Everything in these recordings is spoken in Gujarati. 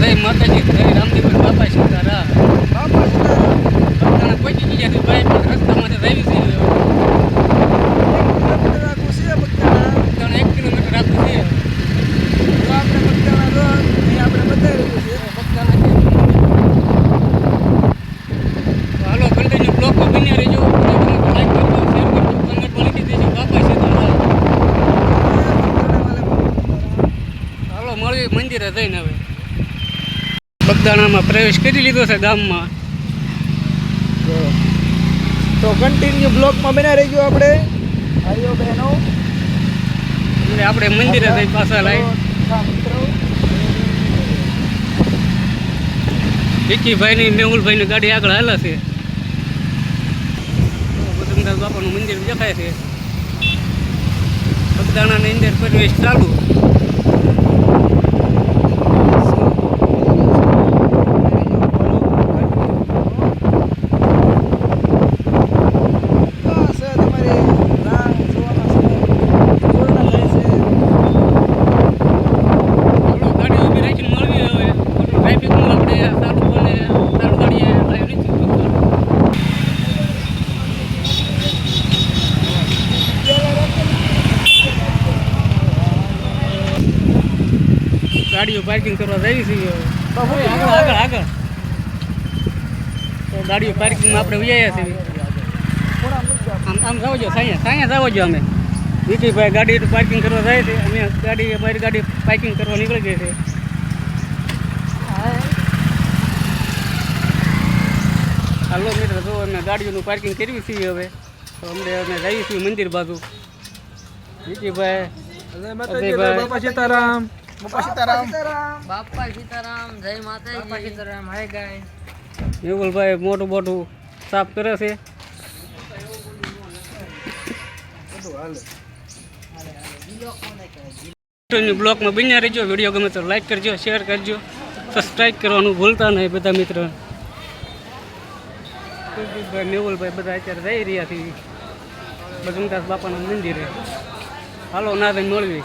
જય માતાજી જય રામદેવ બાપા સીતારામ. બાપા. ભક્તોને પહોંચી ગયા છે બાઈક પણ રસ્તામાંથી આવી છે. એક કિલોમીટર આપવું છે. તો આપણે બગદાણા જો આપણે બતાવી રહ્યું છે. મંદિરે જઈને હવે. બગદાણામાં પ્રવેશ કરી લીધો છે ગામમાં. તો કન્ટિન્યુ બ્લોકમાં બના રહીજો આપણે. ભાઈઓ બહેનો. એટલે આપણે મંદિરે જઈ પાછા લાવી વિકીભાઈની મેહુલભાઈની ગાડી આગળ હાલે છે. બદ્રીનાથ બાપાનું મંદિર દેખાય છે. બગદાણાની અંદર પ્રવેશ ચાલુ તો આ છે તમારી રાંગ જોવાના સમય પૂર્ણ થાય છે ચાલો ગાડી ઊભી રાખીને મળવી હવે ટ્રાફિકનું આપણે સારું બને સારું ગાડીએ આવી નથી ગાડીઓ પાર્કિંગ કરવા જઈ છીએ આગળ આગળ આગળ. તો ગાડીઓ પાર્કિંગમાં આપણે વ્યાયા છીએ. આમ આમ જાવ જો સાયા સાયા જાવ જો અમે. વિકીભાઈ ગાડી પાર્કિંગ કરવા જાય છે. અમે ગાડી અમારી ગાડી પાર્કિંગ કરવા નીકળી ગઈ છે. હાલો મિત્ર જો અમે ગાડીઓનું પાર્કિંગ કરવી છીએ હવે. તો અમને અમે જઈએ છીએ મંદિર બાજુ. વિકીભાઈ અજયભાઈ. બાપા સીતારામ. બાપા સીતારામ. બાપા સીતારામ જય માતાજી. બાપા સીતારામ હાય ગાય મેહુલભાઈ મોટું મોટું સાફ કરે છે. બ્લોકમાં બ્લોગમાં બન્યા રહેજો. વીડિયો ગમે તો લાઈક કરજો શેર કરજો. સબસ્ક્રાઈબ કરવાનું ભૂલતા નહીં બધા મિત્રો. કુલદીપભાઈ મેહુલભાઈ બધા અત્યારે જઈ રહ્યા છીએ બજરંગદાસ બાપાના મંદિરે. હાલો નાદન મળવી.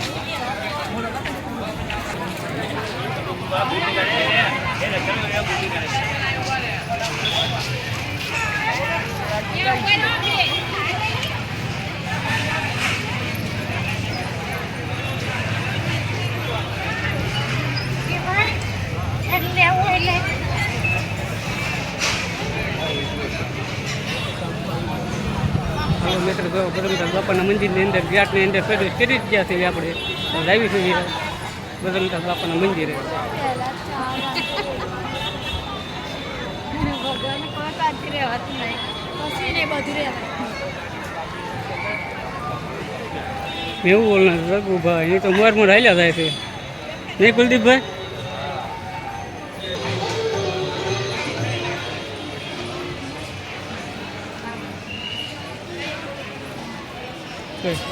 હાલો મિત્ર જો બજરંગદાસ બાપાના મંદિરની અંદર, ઘાટની અંદર પ્રવેશ કરી જ છીએ આપણે. લાવી આવી બદલતા બાપાના મંદિરે. એવું બોલના રઘુભાઈ, એ તો મોર મોર હાલ્યા જાય છે. નહીં કુલદીપભાઈ? કઈ?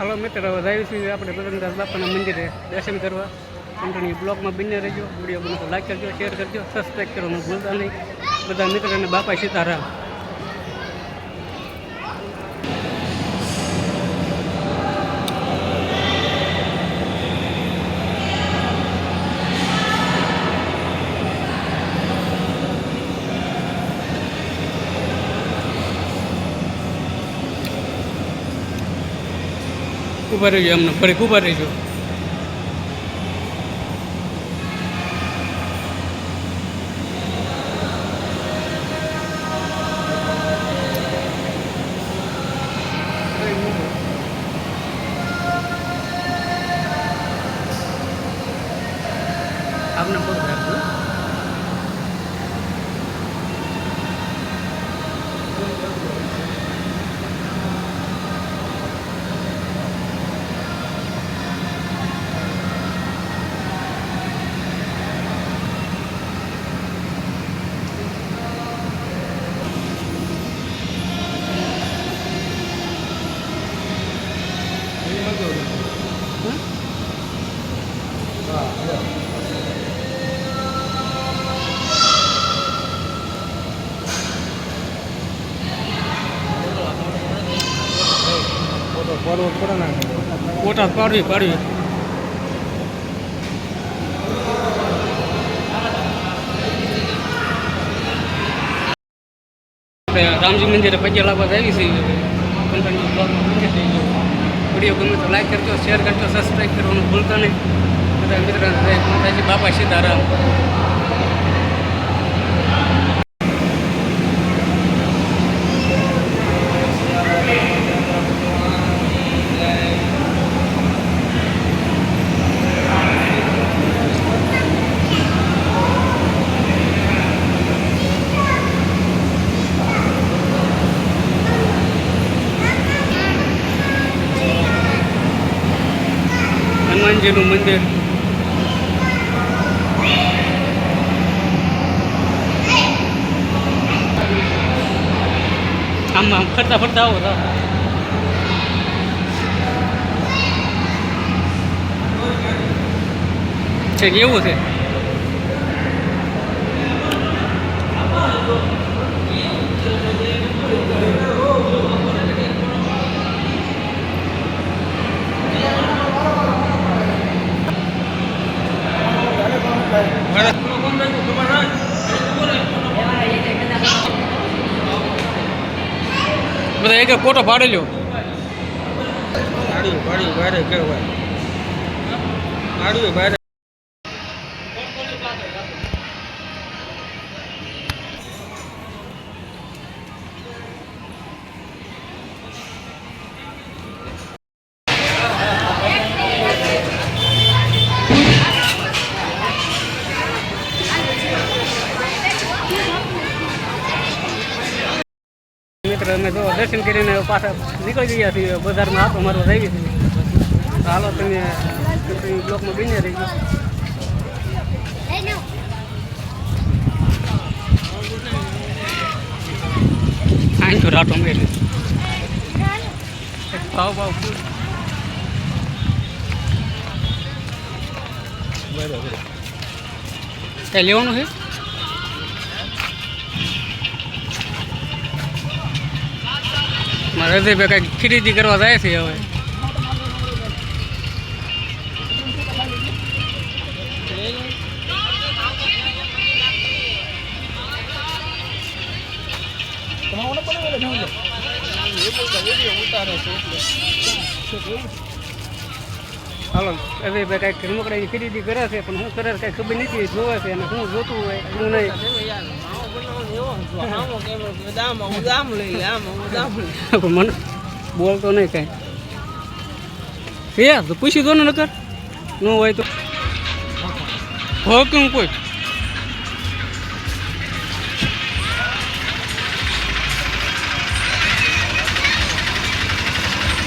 હાલો મિત્ર છીએ આપણે બદલદાસ બાપાના મંદિરે. દર્શન કરવા. કંટિન્યુ બ્લોગમાં બંને રહેજો. વીડિયો બને તો લાઈક કરજો શેર કરજો. સબસ્ક્રાઈબ કરવાનું ભૂલતા નહીં. બધા મિત્રોને બાપા સીતારામ ઊભા રહેજો એમને ફરી ઊભા રહેજો. આપને પગ ફોરવર્ડ પડે ને? ફોટા પાડવી પાડવી રામજી મંદિરે પગે લાવવા આવી છે વીડિયો ગમે તો લાઈક કરજો શેર કરજો સબસ્ક્રાઈબ કરવાનું ભૂલતા નહીં. બધા મિત્રો માતાજી, બાપા સીતારામ. હનુમાનજીનું મંદિર. આમ આમ ફરતા ફરતા આવો તો છે કેવું છે. બધા એક કોટો ભાડે લ્યો. ગાડી ગાડી બારે કહેવાય. ગાડી બારે અમે જો દર્શન કરીને પાછા નીકળી ગયા છીએ, બજારમાં આટો મારવા રહી છે. હાલો તમે બ્લોકમાં બની રહી ગયો આઈ તો રાટો મેળવી ભાવ ભાવ બરાબર. લેવાનું છે? મારે કંઈક ખરીદી કરવા જાય છે હવે. હાલો બે કંઈક રમકડાની ખરીદી કરે છે, પણ હું કરે કાંઈ ખબર નથી, જોવે છે અને હું જોતું હોય હું નહીં. મને બોલતો નહીં કઈ યાર તો પૂછી દો ને નકર ન હોય તો હો કોઈ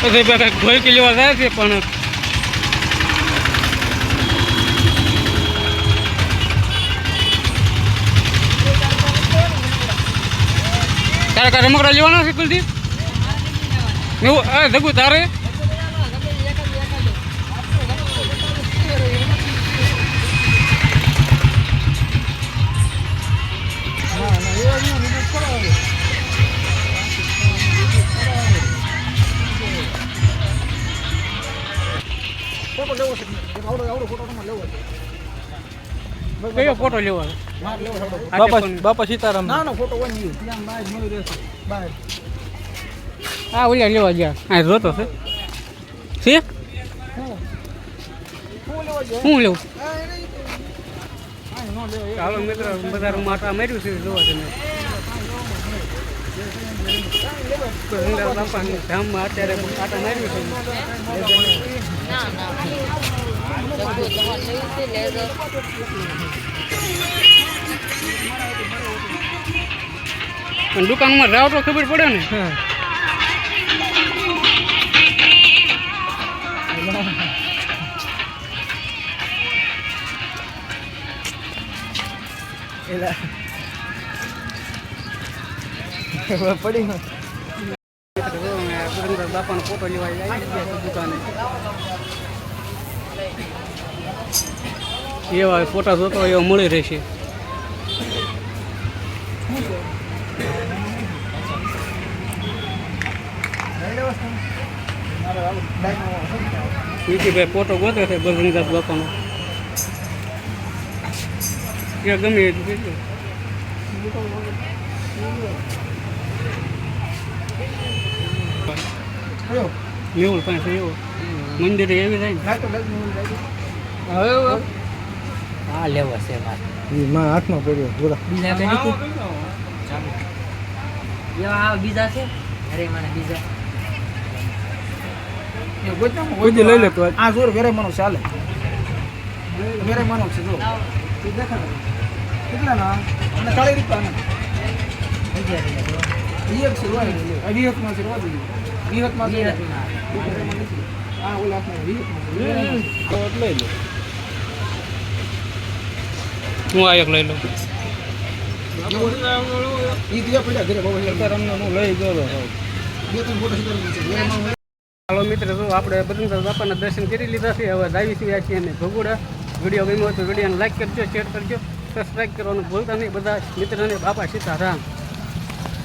ભાઈ બે કંઈક ઢોલકી લેવા જાય છે પણ તારે કાંઈ રમકડા લેવાના છે કુલદીપ? એવું એ જગુ તારે? ફોટો લેવો છે આવડો આવડો ફોટો તમારે લેવો છે કયો ફોટો લેવાનો લેવો. બાપા બાપા સીતારામ. ના ના ફોટો કોઈ હા ઓલા લેવા ગયા. હા જોતો છે. છે? હું લેવો? શું લેવું. ચાલો મિત્ર બજારમાં આટા માર્યું છે જોવા તમે. ધામમાં અત્યારે આટા માર્યું છે. દુકાનમાં જાવ તો ખબર પડે ને? પડી બાપાનો ફોટો લેવા દુકાને. એવા ફોટા જોતો હોય એવા મળી રહેશે. નીતિભાઈ ફોટો ગોતે છે બજરંગદાસ બાપાનો. ત્યાં ગમે એટલું. કયો મેહુલ પાસે એવો મંદિરે એવી થાય હવે હા. લેવો છે માં હાથમાં પડ્યો પૂરા બીજા કઈ નથી એવા આ બીજા છે? અરે મને બીજા. કોઈ લઈ લે તો આ જોર વેરે માનો ચાલે વેરે માનો છે જો. ઈ દેખાડે. કેટલા ના અને 40 રૂપિયા ના વિહત છે રોય આ માં છે રોવા દઈએ વિહતમાં છે. લઈ લો હું આ એક લઈ લઉં. હાલો મિત્ર જો આપણે બજરંગદાસ બાપાના દર્શન કરી લીધા છે હવે દાવી છીએ છીએ અને ભગોડા વીડિયો ગમ્યો તો વિડીયોને લાઈક કરજો શેર કરજો સબસ્ક્રાઈબ કરવાનું ભૂલતા નહીં બધા મિત્રને બાપા સીતારામ